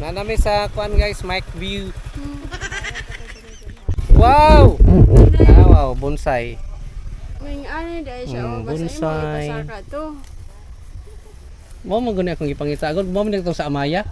Nanami sa kuan guys, mic view. Wow! Ah, wow, bonsai. Ming ani dai siya Mm, bonsai. Mo mo gani akong ipangita. Agad mo man dito sa Amaya.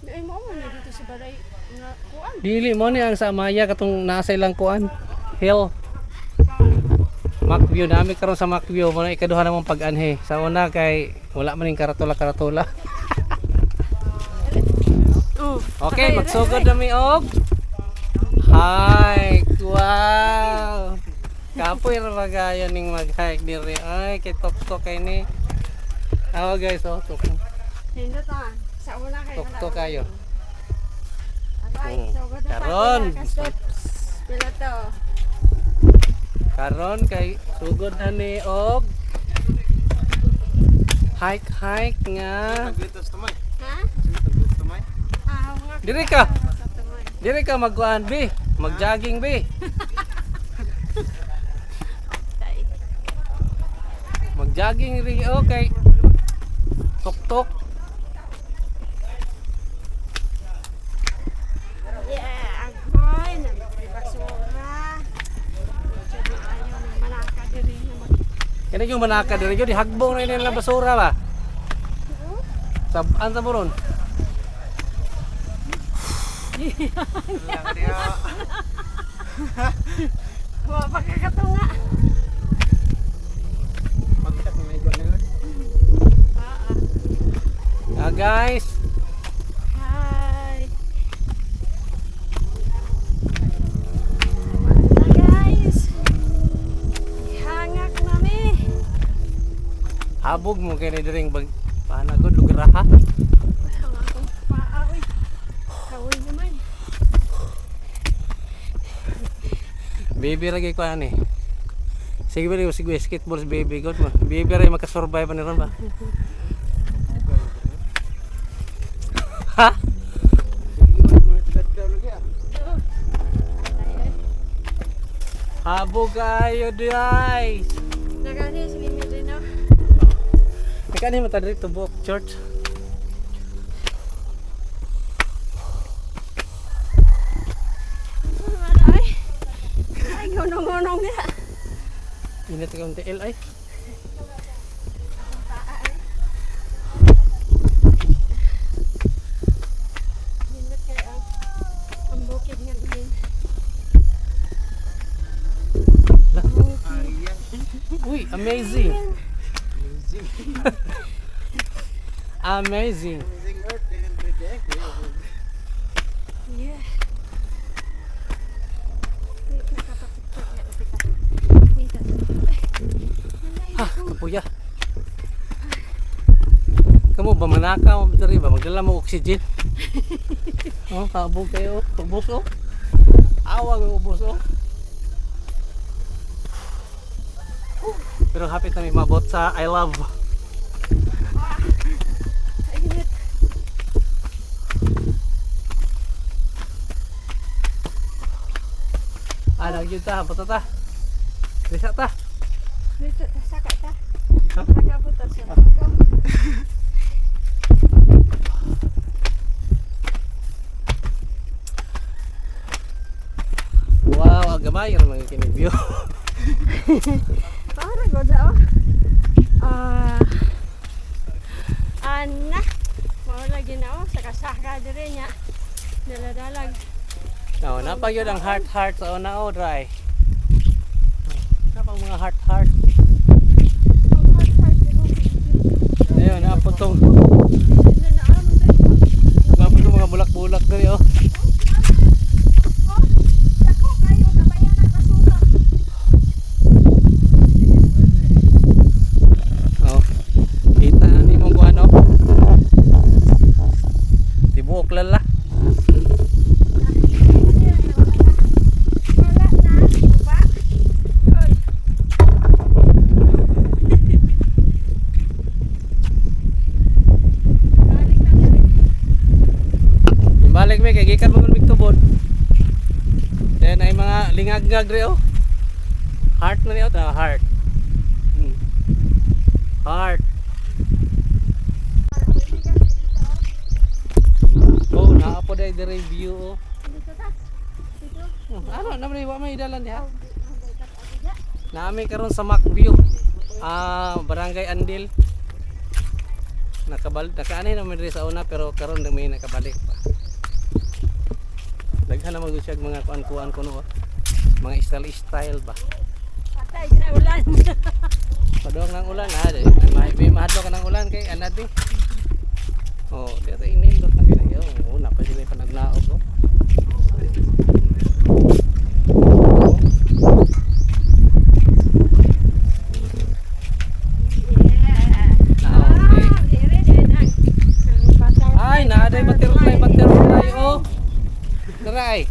Dai mo man dito sa balay nga kuan. Dili mo ni ang sa Amaya katong nasa ilang kuan. Hill. Macview nami karon sa Macview mo na ikaduha namang pag-anhe. Sa una kay wala man ning karatula karatula. Oh. Okay, magsugod nami og hike. Wow. Kapoy ra magayon ning mag-hike diri. Ay, kay tok-tok kay ni. Awa guys, oh, tok. Hindi ta. Sa una kay Tok-tok kayo. Gud Karon. steps. Pila to? Karon kay sugod na ni og hike hike nga. Ah, mga Diri ka. Diri ka magkuan bi. Mag-jogging bi. Mag-jogging ri okay. Tok-tok. Kani yung manaka diri gyud hagbong na nila basura ba. Sa anta mo ron? Wa pa ka katunga. Ah, Ah guys, ah. Hi. Wala guys. Hangak nami. habog mo kay diring bag panagod lugar ha. Ang akong paawi. Kawi naman. Baby gyud ko ani. Sige ba sige skateboard si baby god mo. Baby ra makasurvive pa ni ron ba? ha? Habog kayo guys. Nagani sa limit rin no? Ika ni mata diri tubok church. Ay. Ay, gunong-gunong niya. Init ka unti el ay. Uy, amazing. amazing. Yeah. Ha, kapuya. Kamu ba manakaw mo diri ba magdala mo oxygen? oh, kabog kayo, ubos oh. Awa ng ubos oh. Pero hapit na may mabot sa I love. Ah, nagyud ta, bata ta. Bisa ta. Dito, saka ta. Ha? Nakabutas siya. Wow, agamay ra mga kini view. Para ko daw. Ah. Ana. Mawala ginao sa kasaka dire nya. Daladalag. Oh, napa yun ang heart heart sa una o dry. Napa ang mga heart heart. Ang hard-hard di mo. Ayun, napa tong Hindi na alam mo tayo. napa tong mga bulak-bulak diri oh. Dako kayo kabayan ang kasuka. Oh. Kita na ni mong ano. Tibuok lala. Wala na. Upa. Oy. Balik na dire. Balik mi kay gikan mo mig tubod. Then ay mga lingag-ngag diri oh. Heart na niyo ta, heart. Hmm. Heart. Oh, naa po dahil the review. Oh. Oh, ano naman wa may dalan diha. Oh. Naami karon sa Macview. Ah, Barangay Andil. Nakabalik nakaani naman diri sa una pero karon may nakabalik. Daghan naman siya mga kuan-kuan kuno. Mga style style ba. Patay gina ulan. Padong ng ulan ha. may mahadlo ka ng ulan kay anad eh. Oh, dito inindot na ganyan. Oh, una pa sila pa nagnaog oh. Yeah. Ah, okay. Ah, dire din ang ang bata. Ay, naaday butterfly, butterfly oh. Dara ay.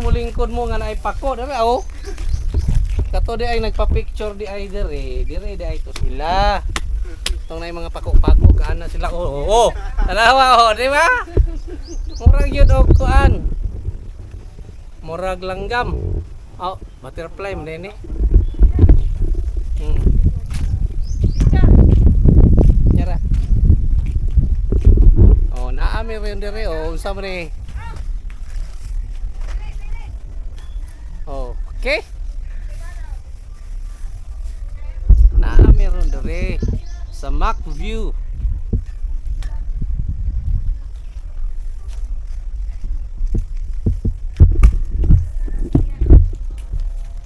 Mo din mulingkod mo nga naay pako dara oh. Kato di ay nagpa-picture di ay dire, dire di ay to sila. Itong na mga pako-pako kaana sila oh. Oh, oh. Tanawa oh, di ba? Murag yun og kuan. Murag langgam. Oh, butterfly mo din eh. Hmm. Nyara. Oh, naami rin dire oh, unsa man ni? Oh, okay. Naami rin dire sa Mac View.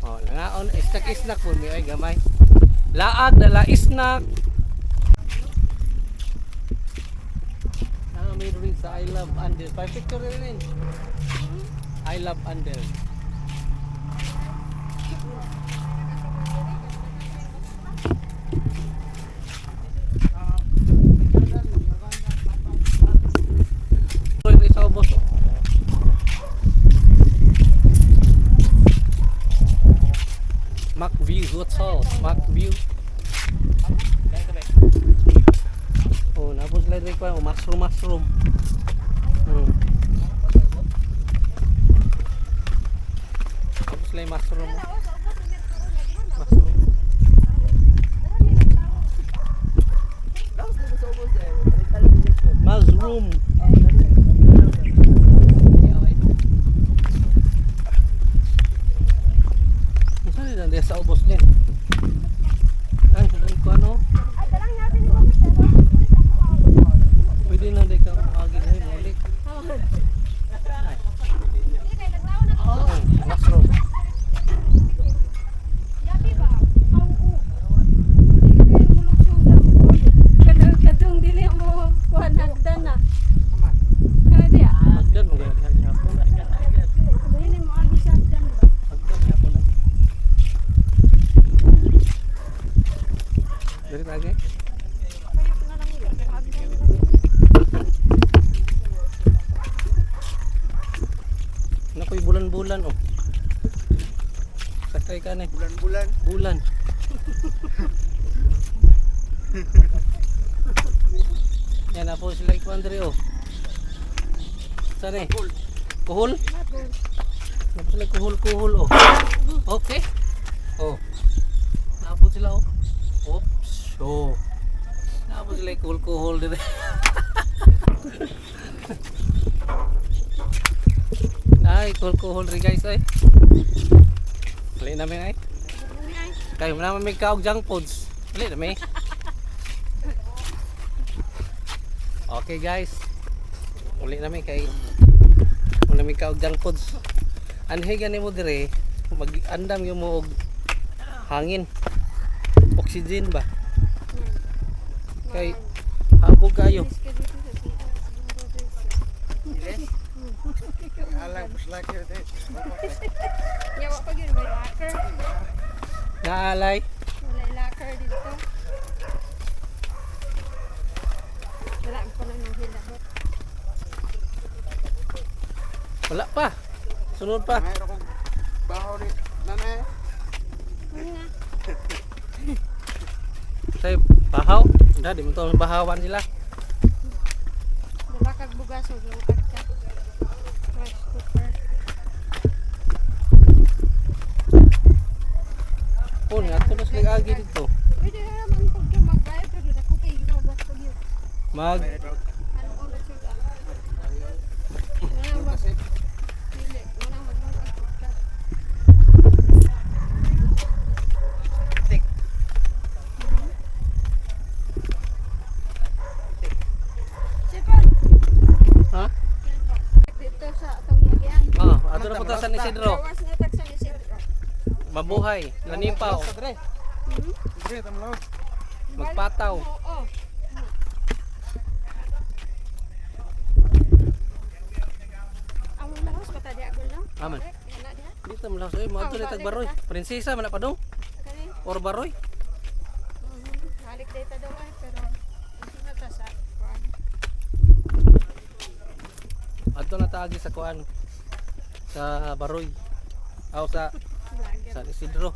Oh, nangaon isnak isnak po mi ay gamay. Laag dala isnak. May rin sa I love Andel. Pa picture rin. I love Andel. Hoy, may sa ubos. Mac View Hotel, Mac View. Oh, napos lang rin ko, mushroom, mushroom. Hmm. Tapos lang mushroom. oh. Mushroom. Mushroom. Saan yun? Nandiyan sa ubos din. Ay, kung ko ano? Ay, dalang natin ni Mami pero. Pwede na di ka makagin ay mulik. Ay. Oh, mushroom. Yabi ba? Ang u. Dili mulog sugar. Kadang kadang dili mo kuan hagdan na. Kaya dia. Magdan mo ganyan hapon. Dili mo agi sa hagdan ba? Magdan hapon na. Dari lagi. Kaya ko na lang yun. Agi sa hagdan. Nakoy bulan-bulan oh. Sakay ka na. bulan-bulan Bulan. Yan na po sila ikuandre oh. Saan eh? Kuhol? Napos sila kuhol-kuhol oh. Okay. Oh. Napos sila oh. Oops. Oh. Napos sila kuhol-kuhol dire. Ay, kuhol-kuhol rin guys ay. Mali namin ay. Kayo naman may kaog junk foods. Mali namin. Okay guys. Uli namin kay wala may kaog junk foods. Anhe gani mo dire mag-andam yung mo og hangin. Oxygen ba? Kay habog kayo. Yawa pa yun, may locker. Naalay. Wala yung locker dito. Wala pa lang ng hilabot. Wala pa. Sunod pa. mayroon kong baho ni nanay Ano nga? Say bahaw. Dah di bahawan sila. Wala kag bugas o lungkad ka. Rice cooker. Oh, nga to na Tapos nag-agi dito. Pwede na naman kung mag-drive, pero ako kay ginawas ko yun. Mag Ano ko na siya? Wala ba? Dili, wala mo mag-drive. Sipon! ha? Dito sa atong yagian. Oh, ato na punta sa Isidro. Gawas na tag sa Isidro. Mabuhay, nanipaw, Dre. Tamlaw. magpataw. Oo. Ang lahos pa tadi agol no? Aman. Wala diha. Dito mo lang ato na tagbaroy. Prinsesa man na pa dong or baroy. Halik data daw ay pero hindi na sa kuan. Ato na taagi sa kuan sa baroy. Aw sa Vlogger. sa Isidro.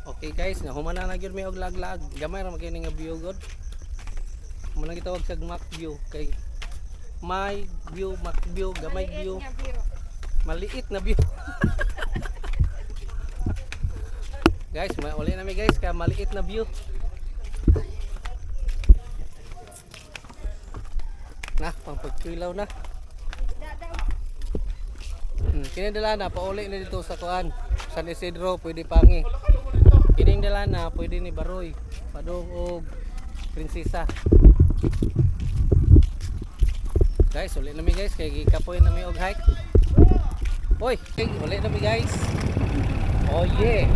Okay guys, nahuman na nagyud may og lag-lag. Gamay ra magkini nga view god. Mo na gitawag sa map view kay my view, mac view, gamay Maliit view, maliit na view. guys, may uli na mi guys ka maliit na view. Na, pang pagkilaw na. Hmm, kini dala na pauli na dito sa kuan. San Isidro pwede pangi. Kining dala na pwede ni Baroy. Padung og prinsesa. Guys, uli na mi guys kay gikapoy na mi og hike. Oy, okay, uli na mi guys. Oh yeah.